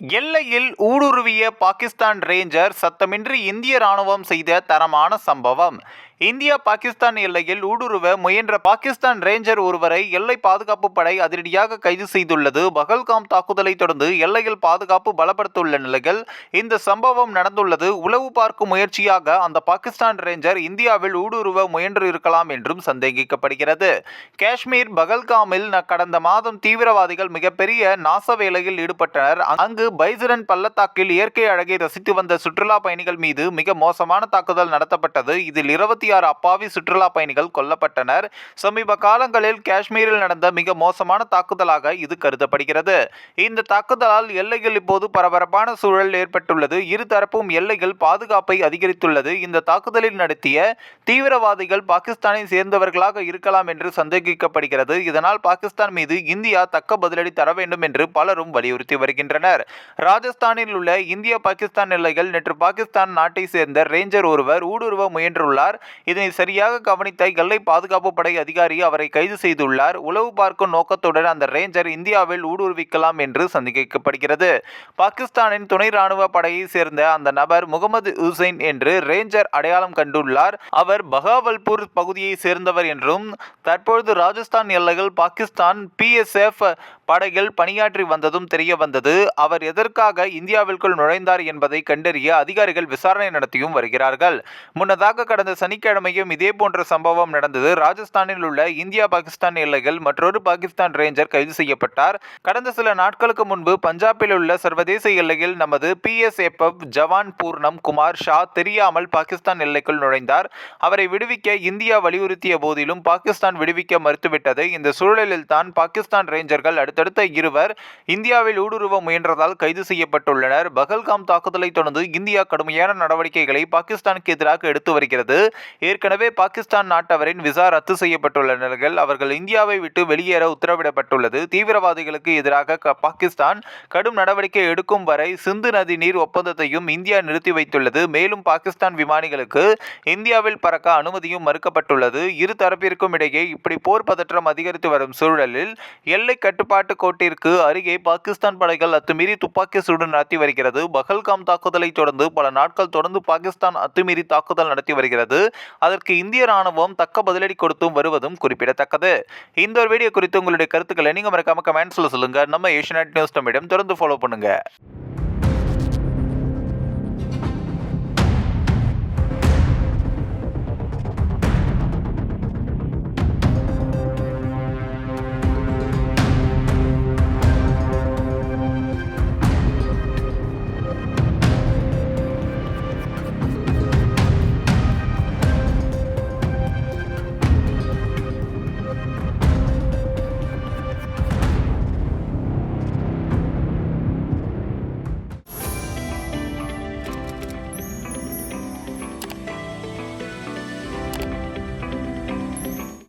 எல்லையில் ஊடுருவிய பாகிஸ்தான் ரேஞ்சர் சத்தமின்றி இந்திய ராணுவம் செய்த தரமான சம்பவம். இந்தியா பாகிஸ்தான் எல்லையில் ஊடுருவ முயன்ற பாகிஸ்தான் ரேஞ்சர் ஒருவரை எல்லை பாதுகாப்பு படை அதிரடியாக கைது செய்துள்ளது. பகல்காம் தாக்குதலை தொடர்ந்து எல்லையில் பாதுகாப்பு பலப்படுத்தியுள்ள நிலையில் இந்த சம்பவம் நடந்துள்ளது. உளவு பார்க்கும் முயற்சியாக அந்த பாகிஸ்தான் ரேஞ்சர் இந்தியாவில் ஊடுருவ முயன்று இருக்கலாம் என்றும் சந்தேகிக்கப்படுகிறது. காஷ்மீர் பகல்காமில் கடந்த மாதம் தீவிரவாதிகள் மிகப்பெரிய நாச வேலையில் ஈடுபட்டனர். அங்கு பைசரன் பள்ளத்தாக்கில் இயற்கை அழகை ரசித்து வந்த சுற்றுலா பயணிகள் மீது மிக மோசமான தாக்குதல் நடத்தப்பட்டது. இதில் இருபத்தி ஆறு அப்பாவி சுற்றுலா பயணிகள் கொல்லப்பட்டனர். சமீப காலங்களில் காஷ்மீரில் நடந்த மிக மோசமான தாக்குதலாக இது கருதப்படுகிறது. இந்த தாக்குதலால் எல்லையில் இப்போது பரபரப்பான சூழல் ஏற்பட்டுள்ளது. இருதரப்பும் எல்லைகள் பாதுகாப்பை அதிகரித்துள்ளது. இந்த தாக்குதலில் நடத்திய தீவிரவாதிகள் பாகிஸ்தானை சேர்ந்தவர்களாக இருக்கலாம் என்று சந்தேகிக்கப்படுகிறது. இதனால் பாகிஸ்தான் மீது இந்தியா தக்க பதிலடி தர வேண்டும் என்று பலரும் வலியுறுத்தி வருகின்றனர். ராஜஸ்தானில் உள்ள இந்திய பாகிஸ்தான் எல்லைகள் நேற்று பாகிஸ்தான் நாட்டை சேர்ந்த ரேஞ்சர் ஒருவர் ஊடுருவ முயன்றுள்ளார். இதனை சரியாக கவனித்த எல்லை பாதுகாப்பு படை அதிகாரி அவரை கைது செய்துள்ளார். உளவு பார்க்கும் நோக்கத்துடன் அந்த ரேஞ்சர் இந்தியாவில் ஊடுருவிக்கலாம் என்று சந்தேகிக்கப்படுகிறது. பாகிஸ்தானின் துணை ராணுவ படையை சேர்ந்த அந்த நபர் முகமது ஹுசைன் என்று ரேஞ்சர் அடையாளம் கண்டுள்ளார். அவர் பகாவல்பூர் பகுதியை சேர்ந்தவர் என்றும் தற்பொழுது ராஜஸ்தான் எல்லையில் பாகிஸ்தான் பிஎஸ்எஃப் படைகள் பணியாற்றி வந்ததும் தெரிய வந்தது. அவர் எதற்காக இந்தியாவிற்குள் நுழைந்தார் என்பதை கண்டறிய அதிகாரிகள் விசாரணை நடத்தியும் வருகிறார்கள். முன்னதாக கடந்த சனிக்கிழமையும் இதே போன்ற சம்பவம் நடந்தது. ராஜஸ்தானில் உள்ள இந்தியா பாகிஸ்தான் எல்லைகள் மற்றொரு பாகிஸ்தான் ரேஞ்சர் கைது செய்யப்பட்டார். கடந்த சில நாட்களுக்கு முன்பு பஞ்சாபில் உள்ள சர்வதேச எல்லையில் நமது பிஎஸ்எஃப் ஜவான் பூர்ணம் குமார் ஷா தெரியாமல் பாகிஸ்தான் எல்லைக்குள் நுழைந்தார். அவரை விடுவிக்க இந்தியா வலியுறுத்திய போதிலும் பாகிஸ்தான் விடுவிக்க மறுத்துவிட்டது இந்த சூழலில் தான் பாகிஸ்தான் ரேஞ்சர்கள் அடுத்தடுத்த இருவர் இந்தியாவில் ஊடுருவ முயன்றதால் கைது செய்யப்பட்டுள்ளனர். பகல்காம் தாக்குதலை தொடர்ந்து இந்தியா கடுமையான நடவடிக்கைகளை பாகிஸ்தானுக்கு எதிராக எடுத்து வருகிறது. ஏற்கனவே பாகிஸ்தான் நாட்டவரின் விசா ரத்து செய்யப்பட்டுள்ள நிலையில் அவர்கள் இந்தியாவை விட்டு வெளியேற உத்தரவிடப்பட்டுள்ளது. தீவிரவாதிகளுக்கு எதிராக க- பாகிஸ்தான் கடும் நடவடிக்கை எடுக்கும் வரை சிந்து நதி நீர் ஒப்பந்தத்தையும் இந்தியா நிறுத்தி வைத்துள்ளது. மேலும் பாகிஸ்தான் விமானிகளுக்கு இந்தியாவில் பறக்க அனுமதியும் மறுக்கப்பட்டுள்ளது. இரு தரப்பிற்கும் இடையே இப்படி போர் பதற்றம் அதிகரித்து வரும் சூழலில் எல்லை கட்டுப்பாட்டு கோட்டிற்கு அருகே பாகிஸ்தான் படைகள் அத்துமீறி துப்பாக்கி சூடு நடத்தி வருகிறது. பகல்காம் தாக்குதலை தொடர்ந்து பல நாட்கள் தொடர்ந்து பாகிஸ்தான் அத்துமீறி தாக்குதல் நடத்தி வருகிறது. அதற்கு இந்திய ராணுவம் தக்க பதிலடி கொடுத்தும் வருவதும் குறிப்பிடத்தக்கது. இந்த ஒரு வீடியோ குறித்து உங்களுடைய கருத்துக்களை நீங்கள் மறக்காம கமெண்ட்ஸில் சொல்லுங்க. நம்ம ஏஷியநெட் நியூஸ் தமிழம் தொடர்ந்து ஃபாலோ பண்ணுங்க.